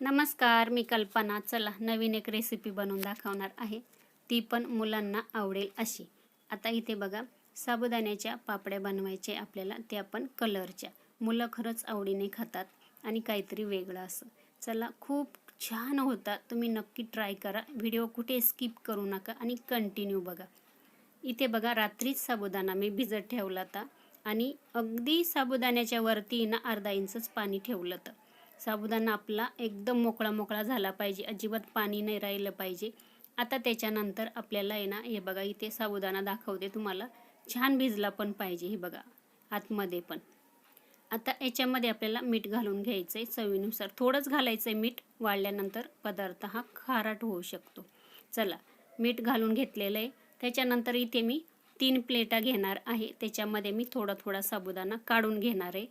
नमस्कार मी कल्पना. चला नवीन एक रेसिपी बनवून दाखवणार आहे. ती पण मुलांना आवडेल अशी. आता इथे बघा साबुदाण्याच्या पापड्या बनवायचे आपल्याला. ते आपण कलरच्या. मुलं खरंच आवडीने खातात आणि काहीतरी वेगळं असं. चला खूप छान होतात तुम्ही नक्की ट्राय करा. व्हिडिओ कुठे स्किप करू नका आणि कंटिन्यू बघा. इथे बघा रात्रीच साबुदाणा मी भिजत ठेवला होता आणि अगदी साबुदाण्याच्या वरती ना अर्धा इंचच पाणी ठेवलं होतं. साबुदाणा आपला एकदम मोकळा मोकळा झाला पाहिजे. अजिबात पाणी नाही राहिलं पाहिजे. आता त्याच्यानंतर आपल्याला आहे ना हे बघा इथे साबुदाणा दाखवते तुम्हाला. छान भिजला पण पाहिजे हे बघा आतमध्ये पण. आता याच्यामध्ये आपल्याला मीठ घालून घ्यायचं आहे चवीनुसार. थोडंच घालायचं आहे मीठ वाळल्यानंतर पदार्थ हा खारट होऊ शकतो. चला मीठ घालून घेतलेलं आहे. त्याच्यानंतर इथे मी तीन प्लेटा घेणार आहे. त्याच्यामध्ये मी थोडा थोडा साबुदाणा काढून घेणार आहे.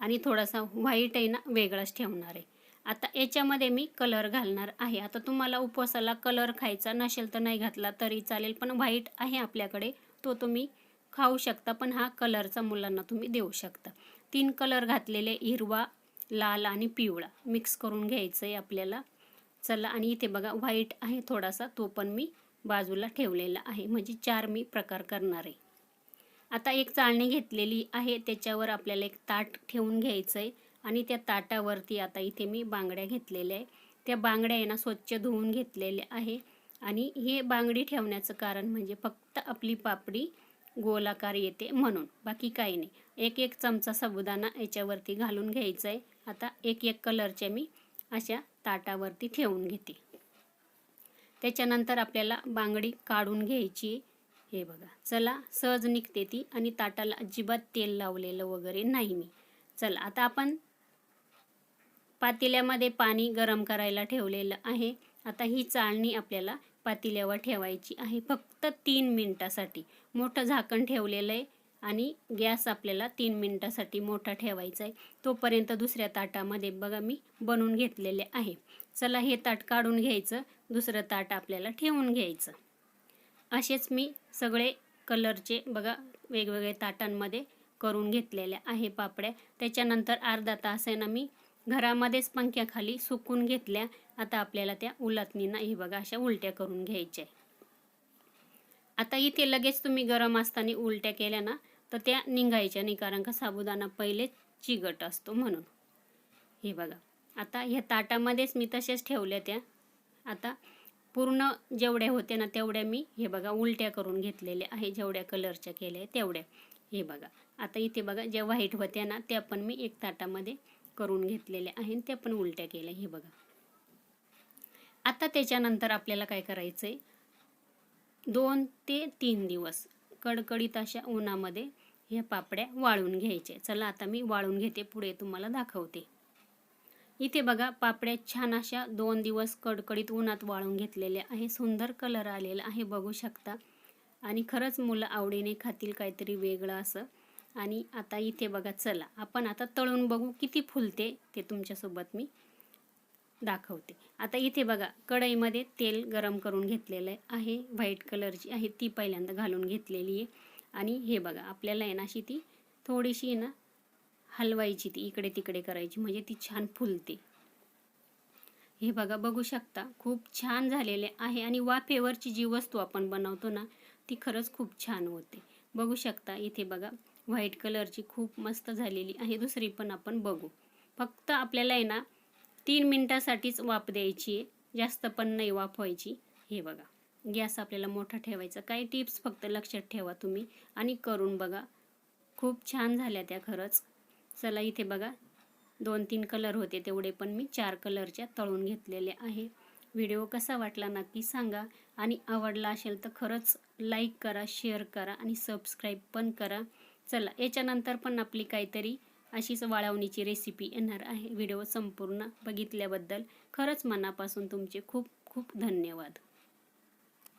आणि थोडासा व्हाईट आहे ना वेगळाच ठेवणार आहे. आता याच्यामध्ये मी कलर घालणार आहे. आता तुम्हाला उपवासाला कलर खायचा नसेल तर नाही घातला तरी चालेल पण व्हाईट आहे आपल्याकडे तो तुम्ही खाऊ शकता पण हा कलरचा मुलांना तुम्ही देऊ शकता. तीन कलर घातलेले हिरवा लाल आणि पिवळा. मिक्स करून घ्यायचं आहे आपल्याला. चला आणि इथे बघा व्हाईट आहे थोडासा तो पण मी बाजूला ठेवलेला आहे. म्हणजे चार मी प्रकार करणार आहे. आता एक चाळणी घेतलेली आहे त्याच्यावर आपल्याला एक ताट ठेवून घ्यायचं आहे आणि त्या ताटावरती आता इथे मी बांगड्या घेतलेल्या आहे. त्या बांगड्या आहे ना स्वच्छ धुवून घेतलेल्या आहे आणि हे बांगडी ठेवण्याचं कारण म्हणजे फक्त आपली पापडी गोलाकार येते म्हणून बाकी काही नाही. एक एक चमचा साबुदाणा याच्यावरती घालून घ्यायचा आहे आता एक एक कलरच्या मी अशा ताटावरती ठेवून घेते. त्याच्यानंतर आपल्याला बांगडी काढून घ्यायची हे बघा. चला सहज निघते ती आणि ताटाला अजिबात तेल लावलेलं वगैरे नाही मी. चला आता आपण पातेल्यामध्ये पाणी गरम करायला ठेवलेलं आहे. आता ही चाळणी आपल्याला पातेल्यावर ठेवायची आहे. फक्त तीन मिनटासाठी. मोठं झाकण ठेवलेलं आहे आणि गॅस आपल्याला तीन मिनटासाठी मोठा ठेवायचा आहे. तोपर्यंत दुसऱ्या ताटामध्ये बघा मी बनवून घेतलेले आहे. चला हे ताट काढून घ्यायचं. दुसरं ताट आपल्याला ठेवून घ्यायचं. असेच मी सगळे कलरचे बघा वेगवेगळे ताटांमध्ये करून घेतलेल्या आहे पापड्या. त्याच्यानंतर अर्धा तास आहे ना मी घरामध्येच पंख्याखाली सुकून घेतल्या. आता आपल्याला त्या उलटणीनं हे बघा अशा उलट्या करून घ्यायच्या आता इथे लगेच तुम्ही गरम असताना उलट्या केल्या ना तर त्या निघायच्या नाही कारण का साबुदाणा पहिलेच चिगट असतो म्हणून. हे बघा आता ह्या ताटामध्येच मी तसेच ठेवल्या त्या. आता पूर्ण जेवढ्या होत्या ना तेवढ्या मी हे बघा उलट्या करून घेतलेल्या आहे. जेवढ्या कलरच्या केल्या तेवढ्या. हे बघा. आता इथे बघा ज्या व्हाईट होत्या ना त्या पण मी एक ताटामध्ये करून घेतलेल्या आहे त्या पण उलट्या केल्या. हे बघा. आता त्याच्यानंतर आपल्याला काय करायचं आहे दोन ते तीन दिवस कडकडीत अशा उन्हामध्ये ह्या पापड्या वाळून घ्यायच्या चला आता मी वाळून घेते. पुढे तुम्हाला दाखवते. इथे बघा पापड्या छान अशा दोन दिवस कडकडीत उन्हात वाळून घेतलेल्या आहे. सुंदर कलर आलेला आहे बघू शकता. आणि खरंच मुलं आवडीने खातील काहीतरी वेगळं असं. आणि आता इथे बघा चला आपण आता तळून बघू किती फुलते ते तुमच्यासोबत मी दाखवते. आता इथे बघा कढईमध्ये तेल गरम करून घेतलेलं आहे. व्हाईट कलरची आहे ती पहिल्यांदा घालून घेतलेली आहे. आणि हे बघा आपल्याला आहे ना अशी ती थोडीशी ना हलवायची ती इकडे तिकडे करायची म्हणजे ती छान फुलते. हे बघा बघू शकता खूप छान झालेले आहे आणि वाफेवरची जी वस्तू आपण बनवतो ना ती खरंच खूप छान होते. बघू शकता इथे बघा व्हाईट कलरची खूप मस्त झालेली आहे दुसरी पण आपण बघू. फक्त आपल्याला आहे ना तीन मिनटासाठीच वाफ द्यायची आहे जास्त पण नाही वाफवायची हे बघा गॅस आपल्याला मोठा ठेवायचा काही टिप्स फक्त लक्षात ठेवा तुम्ही. आणि करून बघा खूप छान झाल्या त्या खरंच. चला इथे बघा. दोन तीन कलर होते तेवढे पण मी चार कलरच्या तळून घेतलेले आहे. व्हिडिओ कसा वाटला नक्की सांगा. आणि आवडला असेल तर खरंच लाईक करा शेअर करा आणि सबस्क्राईब पण करा. चला याच्यानंतर पण आपली काहीतरी अशीच वाळवणीची रेसिपी येणार आहे. व्हिडिओ संपूर्ण बघितल्याबद्दल खरंच मनापासून तुमचे खूप खूप धन्यवाद.